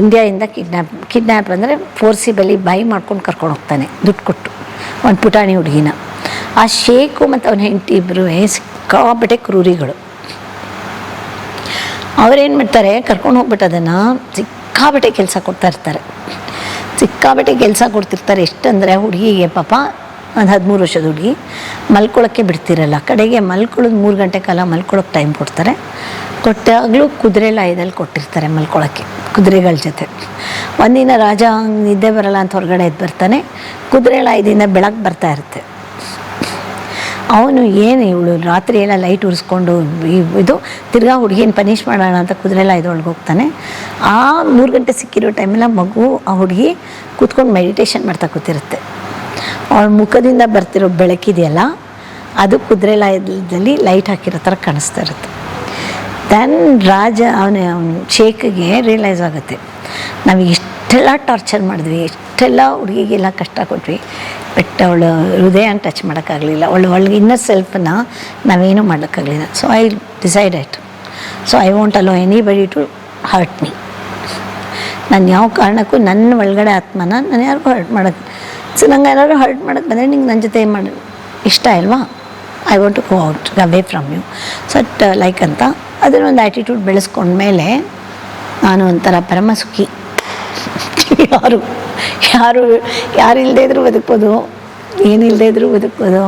Speaker 1: ಇಂಡಿಯಾದಿಂದ ಕಿಡ್ನ್ಯಾಪ್ ಕಿಡ್ನ್ಯಾಪ್ ಅಂದರೆ ಫೋರ್ಸಿಬಲಿ ಬೈ ಮಾಡ್ಕೊಂಡು ಕರ್ಕೊಂಡು ಹೋಗ್ತಾನೆ, ದುಡ್ಡು ಕೊಟ್ಟು. ಒಂದು ಪುಟಾಣಿ ಹುಡುಗಿನ. ಆ ಶೇಖು ಮತ್ತು ಅವನ ಹೆಂಡತಿ ಇಬ್ಬರು ಸಿಕ್ಕಾಪಟ್ಟೆ ಕ್ರೂರಿಗಳು. ಅವ್ರೇನು ಮಾಡ್ತಾರೆ, ಕರ್ಕೊಂಡು ಹೋಗ್ಬಿಟ್ಟು ಅದನ್ನು ಸಿಕ್ಕಾಬಟ್ಟೆ ಕೆಲಸ ಕೊಡ್ತಾ ಇರ್ತಾರೆ. ಸಿಕ್ಕಾಬಟ್ಟೆ ಕೆಲಸ ಕೊಡ್ತಿರ್ತಾರೆ. ಎಷ್ಟಂದರೆ ಹುಡುಗಿಗೆ ಪಾಪ ಒಂದು ಹದಿಮೂರು ವರ್ಷದ ಹುಡುಗಿ ಮಲ್ಕೊಳ್ಳೋಕ್ಕೆ ಬಿಡ್ತಿರಲ್ಲ. ಕಡೆಗೆ ಮಲ್ಕೊಳ್ಳೋದು ಮೂರು ಗಂಟೆ ಕಾಲ ಮಲ್ಕೊಳ್ಳೋಕೆ ಟೈಮ್ ಕೊಡ್ತಾರೆ. ಕೊಟ್ಟಾಗಲೂ ಕುದುರೆ ಲಾಯದಲ್ಲಿ ಕೊಟ್ಟಿರ್ತಾರೆ ಮಲ್ಕೊಳ್ಳೋಕ್ಕೆ ಕುದುರೆಗಳ ಜೊತೆ. ಒಂದಿನ ರಾಜ ನಿದ್ದೆ ಬರಲ್ಲ ಅಂತ ಹೊರಗಡೆ ಎದ್ದು ಬರ್ತಾನೆ. ಕುದುರೆ ಲಾಯದಿಂದ ಬೆಳಗ್ಗೆ ಬರ್ತಾ ಇರುತ್ತೆ. ಅವನು ಏನು ಇವಳು ರಾತ್ರಿ ಎಲ್ಲ ಲೈಟ್ ಉರಿಸ್ಕೊಂಡು ಇದು ತಿರ್ಗಾ ಹುಡುಗಿನ ಪನಿಷ್ ಮಾಡೋಣ ಅಂತ ಕುದುರೆಲ್ಲ ಇದೊಳಗೆ ಹೋಗ್ತಾನೆ. ಆ ಮೂರು ಗಂಟೆ ಸಿಕ್ಕಿರೋ ಟೈಮೆಲ್ಲ ಮಗು ಆ ಹುಡುಗಿ ಕೂತ್ಕೊಂಡು ಮೆಡಿಟೇಷನ್ ಮಾಡ್ತಾ ಕೂತಿರುತ್ತೆ. ಅವಳ ಮುಖದಿಂದ ಬರ್ತಿರೋ ಬೆಳಕಿದೆಯಲ್ಲ ಅದು ಕುದುರೆ ಲಾಯದಲ್ಲಿ ಲೈಟ್ ಹಾಕಿರೋ ಥರ ಕಾಣಿಸ್ತಾ ಇರುತ್ತೆ. ದೆನ್ ರಾಜ ಅವನ ಶೇಖಗೆ ರಿಯಲೈಸ್ ಆಗುತ್ತೆ ನಾವು ಇಷ್ಟೆಲ್ಲ ಟಾರ್ಚರ್ ಮಾಡಿದ್ವಿ ಎಷ್ಟೆಲ್ಲ ಹುಡುಗಿಗೆಲ್ಲ ಕಷ್ಟ ಕೊಟ್ವಿ. ಬಟ್ ಅವಳು ಹೃದಯ ಟಚ್ ಮಾಡೋಕ್ಕಾಗಲಿಲ್ಲ. ಅವಳು ಒಳಗೆ ಇನ್ನರ್ ಸೆಲ್ಫನ್ನ ನಾವೇನೂ ಮಾಡೋಕ್ಕಾಗಲಿಲ್ಲ so I decide it so I want allow anybody to hurt me ನಾನು ಯಾವ ಕಾರಣಕ್ಕೂ ನನ್ನ ಒಳಗಡೆ ಆತ್ಮನ ನಾನು ಯಾರಿಗೂ ಹರ್ಟ್ ಮಾಡೋದು ಸೊ ನಂಗೆ ಯಾರು ಹರ್ಟ್ ಮಾಡೋಕ್ಕೆ ಬಂದರೆ ನಿಂಗೆ ನನ್ನ ಜೊತೆ ಏನು ಮಾಡಿ, ಇಷ್ಟ ಇಲ್ವಾ? I want to go out away from you such like ಅಂತ ಅದನ್ನೊಂದು ಆ್ಯಟಿಟ್ಯೂಡ್ ಬೆಳೆಸ್ಕೊಂಡ್ಮೇಲೆ ನಾನು ಒಂಥರ ಪರಮ ಸುಖಿ ಯಾರು? ಯಾರು? ಯಾರು ಇಲ್ಲದೇ ಇದ್ರೂ ಬದುಕ್ಬೋದು. ಏನಿಲ್ಲದೆ ಇದ್ರೂ ಬದುಕ್ಬೋದು.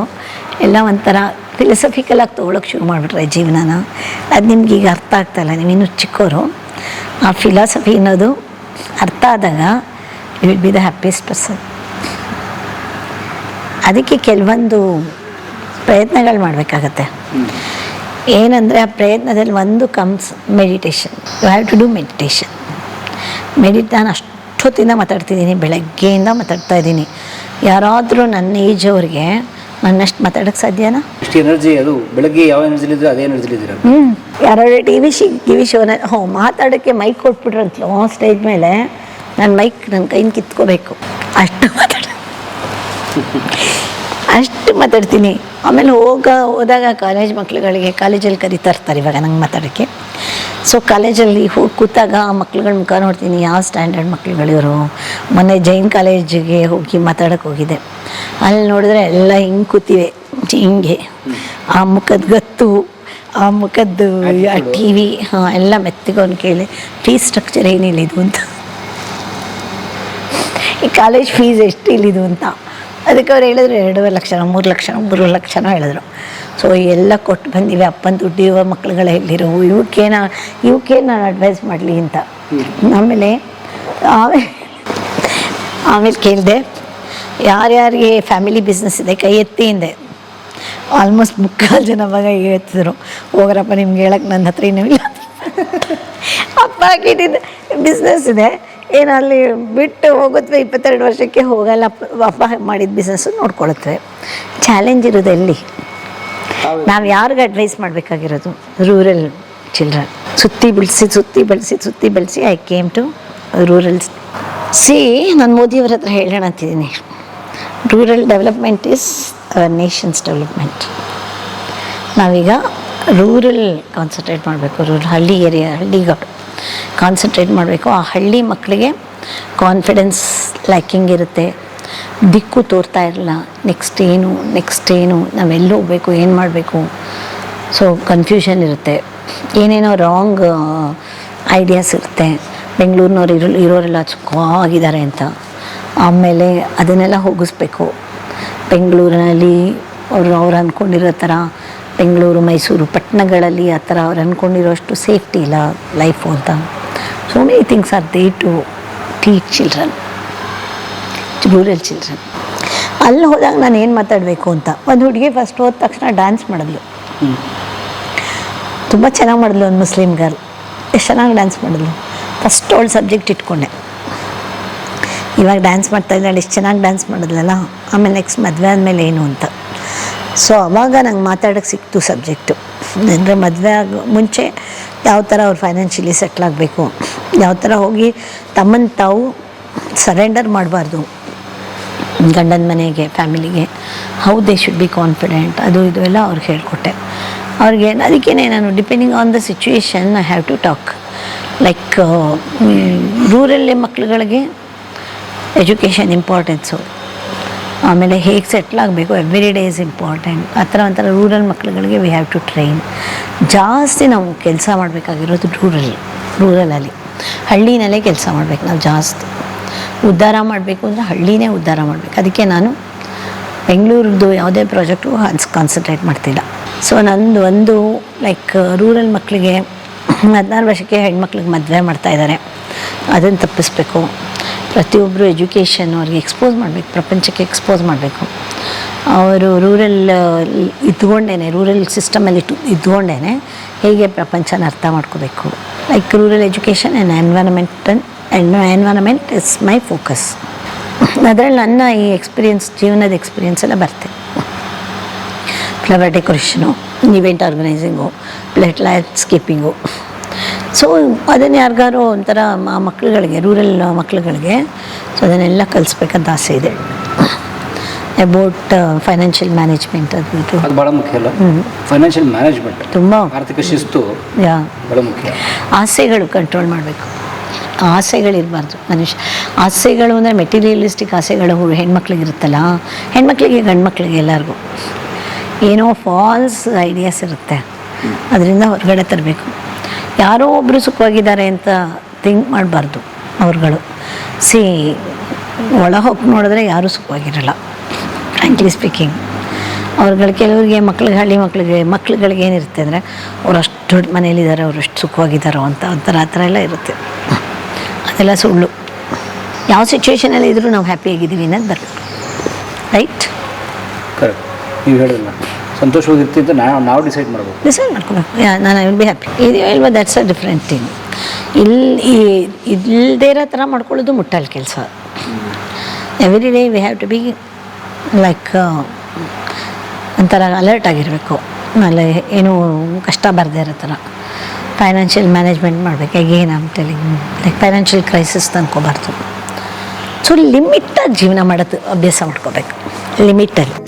Speaker 1: ಎಲ್ಲ ಒಂಥರ ಫಿಲಸಫಿಕಲಾಗಿ ತೊಗೊಳಕ್ಕೆ ಶುರು ಮಾಡಿಬಿಟ್ರೆ ಜೀವನನ. ಅದು ನಿಮ್ಗೆ ಈಗ ಅರ್ಥ ಆಗ್ತಾಯಿಲ್ಲ ನೀವಿನ್ನೂ ಚಿಕ್ಕವರು ಆ ಫಿಲಾಸಫಿ ಅನ್ನೋದು ಅರ್ಥ ಆದಾಗ you will be the happiest person ಅದಕ್ಕೆ ಕೆಲವೊಂದು ಪ್ರಯತ್ನಗಳು ಮಾಡಬೇಕಾಗತ್ತೆ. ಏನಂದರೆ ಆ ಪ್ರಯತ್ನದಲ್ಲಿ ಒಂದು comes meditation you have to do meditation ಮೆಡಿಟ್ ನಾನು ಅಷ್ಟೊತ್ತಿಂದ ಮಾತಾಡ್ತಿದ್ದೀನಿ ಬೆಳಗ್ಗೆಯಿಂದ ಮಾತಾಡ್ತಾ ಇದ್ದೀನಿ. ಯಾರಾದರೂ ನನ್ನ ಏಜ್ ಅವ್ರಿಗೆ ನನ್ನಷ್ಟು ಮಾತಾಡೋಕ್ಕೆ ಸಾಧ್ಯನಾ?
Speaker 2: ಇಷ್ಟು ಎನರ್ಜಿ ಅದು ಬೆಳಗ್ಗೆ ಯಾವ ಎನರ್ಜಿಲಿ ಇದ್ರೆ ಅದೇ ಎನರ್ಜಿಲಿ ಇದ್ದೀರ?
Speaker 1: ಹ್ಞೂ ಯಾರಾದ್ರೂ ಟಿ ವಿ ಶಿ ಟಿ ವಿ ಶೋನ ಹ್ಞೂ ಮಾತಾಡೋಕ್ಕೆ ಮೈಕ್ ಕೊಟ್ಬಿಟ್ರಂತಲೋ ಸ್ಟೇಜ್ ಮೇಲೆ ನನ್ನ ಮೈಕ್ ನನ್ನ ಕೈನ ಕಿತ್ಕೋಬೇಕು. ಅಷ್ಟು ಮಾತಾಡ ಅಷ್ಟು ಮಾತಾಡ್ತೀನಿ. ಆಮೇಲೆ ಹೋಗ ಹೋದಾಗ ಕಾಲೇಜ್ ಮಕ್ಳುಗಳಿಗೆ ಕಾಲೇಜಲ್ಲಿ ಕರಿತಾ ಇರ್ತಾರೆ ಇವಾಗ ನಂಗೆ ಮಾತಾಡೋಕ್ಕೆ ಸೊ ಕಾಲೇಜಲ್ಲಿ ಹೋಗಿ ಕೂತಾಗ ಆ ಮಕ್ಳುಗಳ ಮುಖ ನೋಡ್ತೀನಿ ಯಾವ ಸ್ಟ್ಯಾಂಡರ್ಡ್ ಮಕ್ಳುಗಳಿವರು ಮೊನ್ನೆ ಜೈನ್ ಕಾಲೇಜಿಗೆ ಹೋಗಿ ಮಾತಾಡೋಕ್ಕೆ ಹೋಗಿದ್ದೆ. ಅಲ್ಲಿ ನೋಡಿದ್ರೆ ಎಲ್ಲ ಹಿಂಗೆ ಕೂತಿವೆ ಹಿಂಗೆ. ಆ ಮುಖದ ಗತ್ತು ಆ ಮುಖದ್ದು ಆ ಟಿ ವಿ ಹಾಂ ಎಲ್ಲ ಮೆತ್ತಗೊಂಡು ಕೇಳಿ ಫೀಸ್ ಸ್ಟ್ರಕ್ಚರ್ ಏನಿಲ್ಲ ಇದು ಅಂತ. ಈ ಕಾಲೇಜ್ ಫೀಸ್ ಎಷ್ಟು ಇಲ್ಲಿದು ಅಂತ. ಅದಕ್ಕೆ ಅವ್ರು ಹೇಳಿದ್ರು, ಎರಡೂವರೆ ಲಕ್ಷ, ಮೂರು ಲಕ್ಷ, ಮೂರು ಲಕ್ಷನೋ ಹೇಳಿದ್ರು. ಸೊ ಎಲ್ಲ ಕೊಟ್ಟು ಬಂದಿವೆ, ಅಪ್ಪನ ದುಡ್ಡು ಇವ ಮಕ್ಳುಗಳ ಎಲ್ಲಿರೋ ಇವಕ್ಕೇನ ಇವಕ್ಕೇನು ನಾನು ಅಡ್ವೈಸ್ ಮಾಡಲಿ ಅಂತ. ಆಮೇಲೆ ಆಮೇಲೆ ಆಮೇಲೆ ಕೇಳಿದೆ, ಯಾರ್ಯಾರಿಗೆ ಫ್ಯಾಮಿಲಿ ಬಿಸ್ನೆಸ್ ಇದೆ, ಕೈ ಎತ್ತಿ ಹಿಂದೆ ಆಲ್ಮೋಸ್ಟ್ ಮುಕ್ಕಾಲು ಜನ ಮಗ ಹೇಳ್ತಿದ್ರು ಹೋಗ್ರಪ್ಪ, ನಿಮ್ಗೆ ಹೇಳಕ್ಕೆ ನನ್ನ ಹತ್ರ ಏನೂ ಇಲ್ಲ. ಅಪ್ಪ ಹಾಕಿಟ್ಟಿದ್ದೆ ಬಿಸ್ನೆಸ್ ಇದೆ. ಏನು ಅಲ್ಲಿ ಬಿಟ್ಟು ಹೋಗುತ್ತವೆ ಇಪ್ಪತ್ತೆರಡು ವರ್ಷಕ್ಕೆ ಹೋಗಲ್ಲ. ಅಪ್ಪ ಮಾಡಿದ ಬಿಸ್ನೆಸ್ಸು ನೋಡ್ಕೊಳುತ್ತವೆ. ಚಾಲೆಂಜ್ ಇರೋದು ಎಲ್ಲಿ? ನಾವು ಯಾರಿಗೆ ಅಡ್ವೈಸ್ ಮಾಡಬೇಕಾಗಿರೋದು? ರೂರಲ್ ಚಿಲ್ಡ್ರನ್ ಸುತ್ತಿ ಬೆಳೆಸಿ ಸುತ್ತಿ ಬೆಳೆಸಿ ಸುತ್ತಿ ಬೆಳೆಸಿ I came to rural see ನಾನು ಮೋದಿಯವ್ರ ಹತ್ರ ಹೇಳೋಣ ಅಂತಿದ್ದೀನಿ. Rural development is nation's development ನಾವೀಗ ರೂರಲ್ ಕಾನ್ಸಂಟ್ರೇಟ್ ಮಾಡಬೇಕು. ರೂರಲ್ ಹಳ್ಳಿ ಏರಿಯಾ ಹಳ್ಳಿಗಳು. ಕಾನ್ಸಂಟ್ರೇಟ್ ಮಾಡಬೇಕು. ಆ ಹಳ್ಳಿ ಮಕ್ಕಳಿಗೆ ಕಾನ್ಫಿಡೆನ್ಸ್ ಲ್ಯಾಕಿಂಗ್ ಇರುತ್ತೆ. ದಿಕ್ಕು ತೋರ್ತಾ ಇರಲ್ಲ. ನೆಕ್ಸ್ಟ್ ಏನು ನೆಕ್ಸ್ಟ್ ಏನು ನಾವೆಲ್ಲಿ ಹೋಗಬೇಕು, ಏನು ಮಾಡಬೇಕು. ಸೊ ಕನ್ಫ್ಯೂಷನ್ ಇರುತ್ತೆ. ಏನೇನೋ ರಾಂಗ್ ಐಡಿಯಾಸ್ ಇರುತ್ತೆ. ಬೆಂಗಳೂರಿನವ್ರು ಇರೋ, ಇರೋರೆಲ್ಲ ಆಗಿದ್ದಾರೆ ಅಂತ. ಆಮೇಲೆ ಅದನ್ನೆಲ್ಲ ಹೋಗಿಸ್ಬೇಕು. ಬೆಂಗಳೂರಿನಲ್ಲಿ ಅವರು, ಅವ್ರು ಅಂದ್ಕೊಂಡಿರೋ ಥರ ಬೆಂಗಳೂರು, ಮೈಸೂರು, ಪಟ್ಟಣಗಳಲ್ಲಿ ಆ ಥರ ಅವ್ರು ಅಂದ್ಕೊಂಡಿರೋಷ್ಟು ಸೇಫ್ಟಿ ಇಲ್ಲ ಲೈಫು ಅಂತ. So many things are there to teach children rural children ಅಲ್ಲಿ ಹೋದಾಗ ನಾನು ಏನು ಮಾತಾಡಬೇಕು ಅಂತ, ಒಂದು ಹುಡುಗಿ ಫಸ್ಟ್ ಹೋದ ತಕ್ಷಣ ಡ್ಯಾನ್ಸ್ ಮಾಡಿದ್ಲು. ತುಂಬ ಚೆನ್ನಾಗಿ ಮಾಡಿದ್ಲು ಒಂದು ಮುಸ್ಲಿಮ್ ಗರ್ಲ್ ಎಷ್ಟು ಚೆನ್ನಾಗಿ ಡ್ಯಾನ್ಸ್ ಮಾಡಿದ್ಲು. ಫಸ್ಟ್ ಅವಳು ಸಬ್ಜೆಕ್ಟ್ ಇಟ್ಕೊಂಡೆ. ಇವಾಗ ಡ್ಯಾನ್ಸ್ ಮಾಡ್ತಾ ಇದ್ದಾಳೆ, ಎಷ್ಟು ಚೆನ್ನಾಗಿ ಡ್ಯಾನ್ಸ್ ಮಾಡಿದ್ಲಲ್ಲ, ಆಮೇಲೆ ನೆಕ್ಸ್ಟ್ ಮದುವೆ ಆದಮೇಲೆ ಏನು ಅಂತ. ಸೊ ಅವಾಗ ನಂಗೆ ಮಾತಾಡೋಕ್ಕೆ ಸಿಕ್ತು ಸಬ್ಜೆಕ್ಟು. ಅಂದರೆ ಮದುವೆ ಆಗೋ ಮುಂಚೆ ಯಾವ ಥರ ಅವ್ರು ಫೈನಾನ್ಷಿಯಲಿ ಸೆಟ್ಲ್ ಆಗಬೇಕು, ಯಾವ ಥರ ಹೋಗಿ ತಮ್ಮನ್ನು ತಾವು ಸರೆಂಡರ್ ಮಾಡಬಾರ್ದು, ಗಂಡನ ಮನೆಗೆ, ಫ್ಯಾಮಿಲಿಗೆ how they should be confident ಅದು ಇದು ಎಲ್ಲ ಅವ್ರಿಗೆ ಹೇಳಿಕೊಟ್ಟೆ. ಅವ್ರಿಗೆ ಅದಕ್ಕೇ ನಾನು depending on the situation I have to talk like rural ಮಕ್ಳುಗಳಿಗೆ ಎಜುಕೇಷನ್ ಇಂಪಾರ್ಟೆನ್ಸು ಆಮೇಲೆ ಹೇಗೆ ಸೆಟ್ಲ್ ಆಗಬೇಕು? ಎವ್ರಿ ಡೇ ಇಸ್ ಇಂಪಾರ್ಟೆಂಟ್ ಆ ಥರ ಒಂಥರ ರೂರಲ್ ಮಕ್ಕಳುಗಳಿಗೆ ವಿ ಹ್ಯಾವ್ ಟು ಟ್ರೈನ್ ಜಾಸ್ತಿ ನಾವು ಕೆಲಸ ಮಾಡಬೇಕಾಗಿರೋದು ರೂರಲ್ ರೂರಲಲ್ಲಿ ಹಳ್ಳಿನಲ್ಲೇ ಕೆಲಸ ಮಾಡಬೇಕು ನಾವು ಜಾಸ್ತಿ. ಉದ್ಧಾರ ಮಾಡಬೇಕು ಅಂದರೆ ಹಳ್ಳಿನೇ ಉದ್ಧಾರ ಮಾಡಬೇಕು. ಅದಕ್ಕೆ ನಾನು ಬೆಂಗಳೂರದ್ದು ಯಾವುದೇ ಪ್ರಾಜೆಕ್ಟು ಕಾನ್ಸಂಟ್ರೇಟ್ ಮಾಡ್ತಿಲ್ಲ. ಸೊ ನಂದು ಒಂದು ಲೈಕ್ ರೂರಲ್ ಮಕ್ಕಳಿಗೆ ಹದಿನಾರು ವರ್ಷಕ್ಕೆ ಹೆಣ್ಮಕ್ಳಿಗೆ ಮದುವೆ ಮಾಡ್ತಾ ಇದ್ದಾರೆ. ಅದನ್ನು ತಪ್ಪಿಸ್ಬೇಕು. ಪ್ರತಿಯೊಬ್ಬರು ಎಜುಕೇಷನ್ ಅವ್ರಿಗೆ ಎಕ್ಸ್ಪೋಸ್ ಮಾಡಬೇಕು, ಪ್ರಪಂಚಕ್ಕೆ ಎಕ್ಸ್ಪೋಸ್ ಮಾಡಬೇಕು. ಅವರು ರೂರಲ್ ಇದ್ಕೊಂಡೇ ರೂರಲ್ ಸಿಸ್ಟಮಲ್ಲಿ ಇಟ್ಟು ಇದ್ಕೊಂಡೇ ಹೇಗೆ ಪ್ರಪಂಚನ ಅರ್ಥ ಮಾಡ್ಕೋಬೇಕು. Like rural education and environment and environment is my focus ಅದರಲ್ಲಿ ನನ್ನ ಈ ಎಕ್ಸ್ಪೀರಿಯನ್ಸ್ ಜೀವನದ ಎಕ್ಸ್ಪೀರಿಯನ್ಸ್ ಎಲ್ಲ ಬರ್ತೆ. Flower decoration event organising plate landscaping so ಅದನ್ನು ಯಾರಿಗಾರು ಒಂಥರ ಆ ಮಕ್ಳುಗಳಿಗೆ ರೂರಲ್ ಮಕ್ಳುಗಳಿಗೆ ಸೊ ಅದನ್ನೆಲ್ಲ ಕಲಿಸ್ಬೇಕಂತ ಆಸೆ ಇದೆ. ಅಬೌಟ್ ಫೈನಾನ್ಷಿಯಲ್ ಮ್ಯಾನೇಜ್ಮೆಂಟ್ ಅದು ಇದು.
Speaker 2: ಅದು ಭಾಳ ಮುಖ್ಯ ಅಲ್ಲ? ಫೈನಾನ್ಷಿಯಲ್ ಮ್ಯಾನೇಜ್ಮೆಂಟ್
Speaker 1: ತುಂಬ.
Speaker 2: ಆರ್ಥಿಕ ಶಿಸ್ತು
Speaker 1: ಯಾ.
Speaker 2: ಭಾಳ ಮುಖ್ಯ.
Speaker 1: ಆಸೆಗಳು ಕಂಟ್ರೋಲ್ ಮಾಡಬೇಕು. ಆಸೆಗಳಿರಬಾರ್ದು ಮನುಷ್ಯ. ಆಸೆಗಳು ಅಂದರೆ ಮೆಟೀರಿಯಲಿಸ್ಟಿಕ್ ಆಸೆಗಳು ಹೆಣ್ಮಕ್ಳಿಗೆ ಇರುತ್ತಲ್ಲ ಹೆಣ್ಮಕ್ಳಿಗೆ ಗಂಡು ಮಕ್ಳಿಗೆ ಎಲ್ಲರಿಗೂ. ಏನೋ ಫಾಲ್ಸ್ ಐಡಿಯಾಸ್ ಇರುತ್ತೆ. ಅದರಿಂದ ಹೊರಗಡೆ ತರಬೇಕು. ಯಾರೋ ಒಬ್ಬರು ಸುಖವಾಗಿದ್ದಾರೆ ಅಂತ ಥಿಂಕ್ ಮಾಡಬಾರ್ದು ಅವ್ರುಗಳು. ಸಿ ಒಳ ಹೋಗಿ ನೋಡಿದ್ರೆ ಯಾರೂ ಸುಖವಾಗಿರಲ್ಲ ಫ್ರಾಂಕ್ಲಿ ಸ್ಪೀಕಿಂಗ್ ಅವ್ರುಗಳು ಕೆಲವರಿಗೆ ಮಕ್ಳಿಗೆ ಹಳ್ಳಿ ಮಕ್ಳಿಗೆ, ಮಕ್ಳುಗಳಿಗೆ ಏನಿರುತ್ತೆ ಅಂದರೆ ಅವ್ರು ಅಷ್ಟು ದೊಡ್ಡ ಮನೇಲಿದ್ದಾರೆ ಅವ್ರು ಅಷ್ಟು ಸುಖವಾಗಿದ್ದಾರೋ ಅಂತ ಒಂಥರ ಆ ಥರ ಎಲ್ಲ ಇರುತ್ತೆ. ಅದೆಲ್ಲ ಸುಳ್ಳು. ಯಾವ ಸಿಚುವೇಶನಲ್ಲಿ ಇದ್ದರೂ ನಾವು ಹ್ಯಾಪಿಯಾಗಿದ್ದೀವಿ ಅನ್ನೋದು ಬರಬೇಕು ರೈಟ್
Speaker 2: ಕರೆಕ್ಟ್ ನೀವು ಹೇಳಿಲ್ಲ ಸಂತೋಷವಾಗಿರ್ತಿ ಅಂತ ನಾವು ನಾವು ಡಿಸೈಡ್ ಮಾಡಬೇಕು.
Speaker 1: ಡಿಸೈಡ್ ಮಾಡ್ಕೊಬೇಕು. ನಾನು ಐ ವಿಲ್ ಬಿ ಹ್ಯಾಪಿ ಇದು ಹೇಳ್ಬೋದು ದಟ್ಸ್ ಅ ಡಿಫ್ರೆಂಟ್ ಥಿಂಗ್ ಇಲ್ಲಿ ಇಲ್ಲದೇ ಇರೋ ಥರ ಮಾಡ್ಕೊಳ್ಳೋದು ಮುಟ್ಟಲ್ ಕೆಲಸ. Every day we have to be like ಒಂಥರ ಅಲರ್ಟ್ ಆಗಿರಬೇಕು. ಆಮೇಲೆ ಏನೂ ಕಷ್ಟ ಬರದೇ ಇರೋ ಥರ. ಫೈನಾನ್ಷಿಯಲ್ ಮ್ಯಾನೇಜ್ಮೆಂಟ್ ಮಾಡಬೇಕು. ಅಗೇನ್ ಅಂತೇಳಿ ಲೈಕ್ ಫೈನಾನ್ಷಿಯಲ್ ಕ್ರೈಸಿಸ್ ತಂದ್ಕೋಬಾರ್ದು ಸೊ ಲಿಮಿಟಾಗಿ ಜೀವನ ಮಾಡೋದು ಅಭ್ಯಾಸ ಮಾಡ್ಕೋಬೇಕು. ಲಿಮಿಟಲ್ಲಿ